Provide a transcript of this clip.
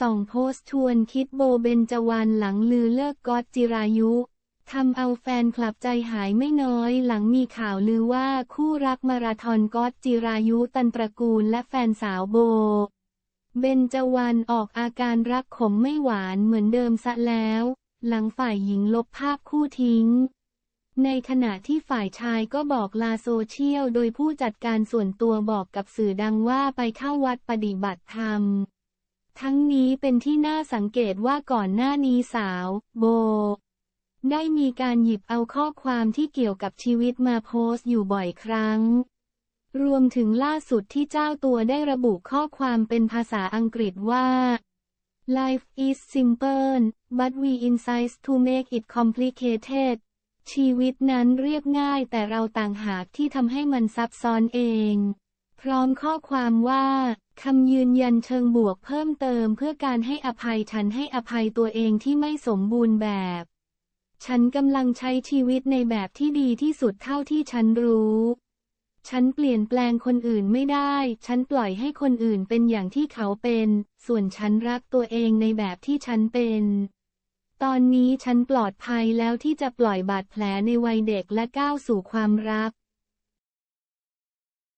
ส่องโพสต์ชวนคิดโบเบนจวรรณหลังลือเลิกก๊อตจิรายุทำเอาแฟนคลับใจหายไม่น้อยหลังมีข่าวลือว่าคู่รักมาราธอนก๊อตจิรายุตันตระกูลและแฟนสาวโบ เบนจวรรณออกอาการรักขมไม่หวานเหมือนเดิมซะแล้ว หลังฝ่ายหญิงลบภาพคู่ทิ้ง ในขณะที่ฝ่ายชายก็บอกลาโซเชียลโดยผู้จัดการส่วนตัวบอกกับสื่อดังว่าไปเข้าวัดปฏิบัติธรรม ทั้งนี้เป็นที่น่าสังเกตว่าก่อนหน้านี้สาว โบ ได้มีการหยิบเอาข้อความที่เกี่ยวกับชีวิตมาโพสต์อยู่บ่อยครั้ง รวมถึงล่าสุดที่เจ้าตัวได้ระบุข้อความเป็นภาษาอังกฤษว่า Life is simple but we insist to make it complicated ชีวิตนั้นเรียบง่ายแต่เราต่างหากที่ทำให้มันซับซ้อนเอง พร้อมข้อความว่าคำยืนยันเชิงบวกเพิ่มเติมเพื่อการให้อภัยฉันให้อภัยตัวเองที่ไม่สมบูรณ์แบบ ฉันกำลังใช้ชีวิตในแบบที่ดีที่สุดเท่าที่ฉันรู้ ฉันเปลี่ยนแปลงคนอื่นไม่ได้ ฉันปล่อยให้คนอื่นเป็นอย่างที่เขาเป็น ส่วนฉันรักตัวเองในแบบที่ฉันเป็น ตอนนี้ฉันปลอดภัยแล้วที่จะปล่อยบาดแผลในวัยเด็กและก้าวสู่ความรัก